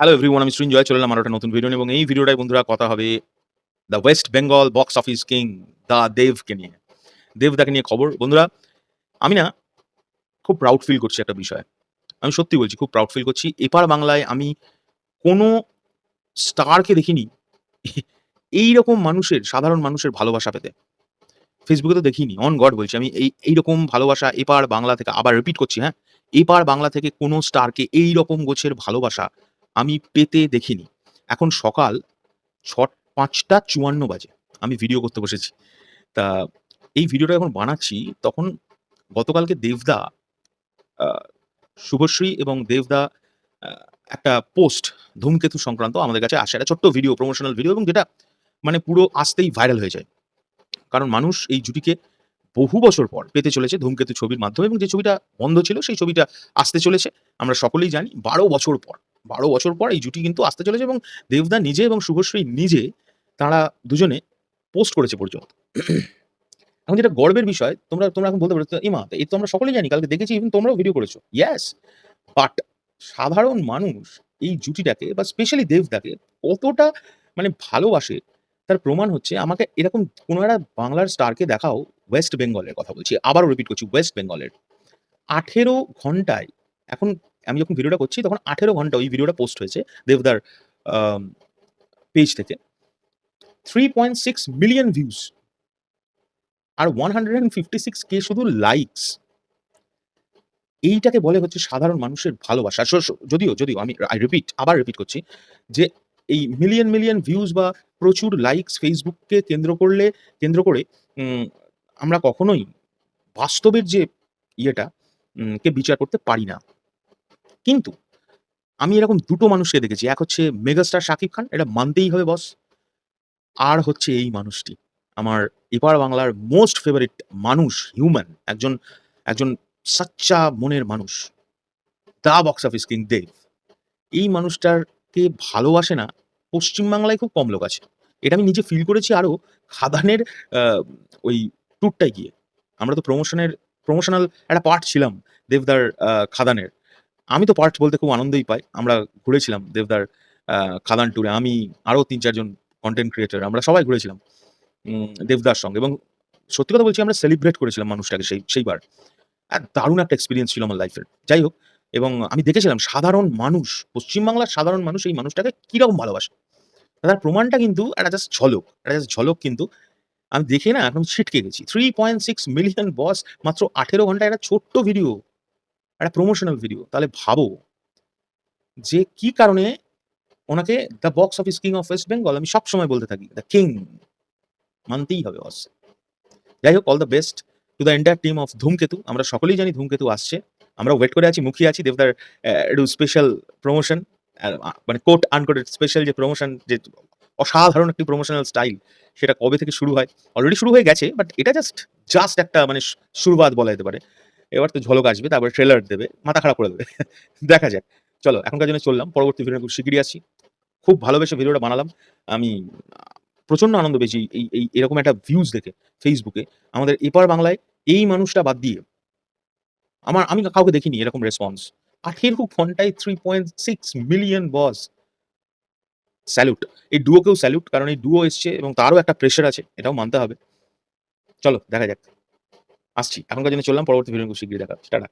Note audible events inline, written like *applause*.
Hello everyone আমি সৃঞ্জয় চলে আমার একটা নতুন ভিডিও এবং এই ভিডিওটাই বন্ধুরা কথা হবে the West Bengal box office king দা দেবকে নিয়ে। দেব দেবদাকে নিয়ে খবর। বন্ধুরা, আমি না খুব প্রাউড ফিল করছি একটা বিষয়। আমি সত্যি বলছি, খুব প্রাউড ফিল করছি। এপার বাংলায় আমি কোনো স্টারকে দেখিনি। এই রকম মানুষের, সাধারণ মানুষের ভালোবাসা পেতে। ফেসবুকে তো দেখিনি অন গড বলছি। আমি এই, এইরকম ভালোবাসা এপার বাংলা থেকে আবার রিপিট করছি হ্যাঁ? এপার বাংলা থেকে কোনো স্টারকে এই রকম গোছের ভালোবাসা আমি পেতে দেখিনি। এখন সকাল ছ পাঁচটা চুয়ান্ন বাজে। আমি ভিডিও করতে বসেছি। তা এই ভিডিওটা যখন বানাচ্ছি, তখন গতকালকে দেবদা শুভশ্রী এবং দেবদা একটা পোস্ট ধূমকেতু সংক্রান্ত আমাদের কাছে আসে। একটা ছোট্ট ভিডিও প্রমোশনাল ভিডিও এবং যেটা মানে পুরো আসতেই ভাইরাল হয়ে যায়। কারণ মানুষ এই জুটিকে বহু বছর পর পেতে চলেছে ধূমকেতু ছবির মাধ্যমে এবং যে ছবিটা বন্ধ ছিল, সেই ছবিটা আসতে চলেছে। আমরা সকলেই জানি বারো বছর পর। বারো বছর পর এই জুটি কিন্তু আসতে চলেছে এবং দেবদা নিজে এবং শুভশ্রী নিজে তারা দুজনে পোস্ট করেছে পর্যন্ত। এখন যেটা গর্বের বিষয়, তোমরা তোমরা এখন বলতে পারো ইমা, এই তো আমরা সকলেই জানি, কালকে দেখেছি ইভেন তোমরাও ভিডিও করেছ। ইয়াস বাট সাধারণ মানুষ এই জুটিটাকে বা স্পেশালি দেবদাকে কতটা মানে ভালোবাসে, তার প্রমাণ হচ্ছে আমাকে এরকম কোনো একটা বাংলার স্টারকে দেখাও ওয়েস্ট বেঙ্গলের কথা বলছি। আবারও রিপিট করছি ওয়েস্ট বেঙ্গলের আঠেরো ঘন্টায় এখন আমি যখন ভিডিওটা করছি, তখন আঠেরো ঘণ্টা ওই ভিডিওটা পোস্ট হয়েছে দেবদার পেজ থেকে। Three point six million views R one hundred and fifty six K শুধু লাইকস এইটাকে বলে হচ্ছে সাধারণ মানুষের ভালোবাসা। যদিও যদিও আমি আই রিপিট আবার রিপিট করছি যে এই মিলিয়ন মিলিয়ন ভিউজ বা প্রচুর লাইকস ফেসবুককে কেন্দ্র করলে, কেন্দ্র করে আমরা কখনোই বাস্তবের যে ইয়েটা কে বিচার করতে পারি না। কিন্তু আমি এরকম দুটো মানুষকে দেখেছি। এক হচ্ছে মেগাস্টার শাকিব খান, এটা মানতেই হবে বস আর হচ্ছে এই মানুষটি, আমার এপার বাংলার মোস্ট ফেভারিট মানুষ হিউম্যান একজন একজন সাচ্চা মনের মানুষ the box office king Dev এই মানুষটাকে ভালোবাসে না পশ্চিমবাংলায় খুব কম লোক আছে। এটা আমি নিজে ফিল করেছি আরও খাদানের ওই ট্যুরটায় গিয়ে। আমরা তো প্রমোশনের প্রমোশনাল একটা পার্ট ছিলাম দেবদার খাদানের। আমি তো পার্ট বলতে খুব আনন্দই পাই। আমরা ঘুরেছিলাম দেবদার খাদান ট্যুরে আমি আরও তিন চারজন কন্টেন্ট ক্রিয়েটার আমরা সবাই ঘুরেছিলাম দেবদার সঙ্গে। এবং সত্যি কথা বলছি, আমরা সেলিব্রেট করেছিলাম মানুষটাকে সেই, সেইবার। আর দারুণ একটা এক্সপিরিয়েন্স ছিল আমার লাইফের যাই হোক, এবং আমি দেখেছিলাম সাধারণ মানুষ, পশ্চিমবাংলার সাধারণ মানুষ এই মানুষটাকে কীরকম ভালোবাসে। তার প্রমাণটা কিন্তু একটা জাস্ট ঝলক, একটা জাস্ট ঝলক কিন্তু আমি দেখে না, এখন ছিটকে গেছি। Three point six million boss মাত্র আঠেরো ঘণ্টা একটা ছোট্ট ভিডিও একটা প্রমোশনাল ভিডিও তাহলে ভাবো যে কি কারণে ওনাকে the box office king of West Bengal আমি সবসময় বলতে থাকি দ্য কিং মানতেই হবে বস যাই হোক all the best to the entire team of Dhoomketu, আমরা সকলেই জানি ধূমকেতু আসছে, আমরা ওয়েট করে আছি, মুখিয়ে আছি দেবদার একটু স্পেশাল প্রমোশন মানে কোট আনকোটেড স্পেশাল যে প্রমোশন যে অসাধারণ একটি প্রমোশনাল স্টাইল সেটা কবে থেকে শুরু হয়? অলরেডি শুরু হয়ে গেছে বাট এটা জাস্ট জাস্ট একটা মানে শুরুবাদ বলা যেতে পারে। এবার তো ঝলক আসবে তারপরে ট্রেলার দেবে মাথা খারাপ করে দেবে। *laughs* দেখা যাক। চলো এখনকার জন্য চললাম পরবর্তী ভিডিও খুব শিগগিরই আসি। খুব ভালোবেসে ভিডিওটা বানালাম। আমি আহ, প্রচণ্ড আনন্দ পেয়েছি এই এই এরকম একটা ভিউজ দেখে ফেসবুকে আমাদের এপার বাংলায় এই মানুষটা বাদ দিয়ে আমার আমি কাউকে দেখিনি এরকম রেসপন্স আঠেরো ঘন্টায় three point six million boss salute এই ডুয়োকেও স্যালুট কারণ এই ডুয়ো এসছে এবং তারও একটা প্রেশার আছে এটাও মানতে হবে। চলো দেখা যাক। আসছি। এখনকার জন্য চললাম পরবর্তী ভিডিও খুব শীঘ্রই দেখা টাটা।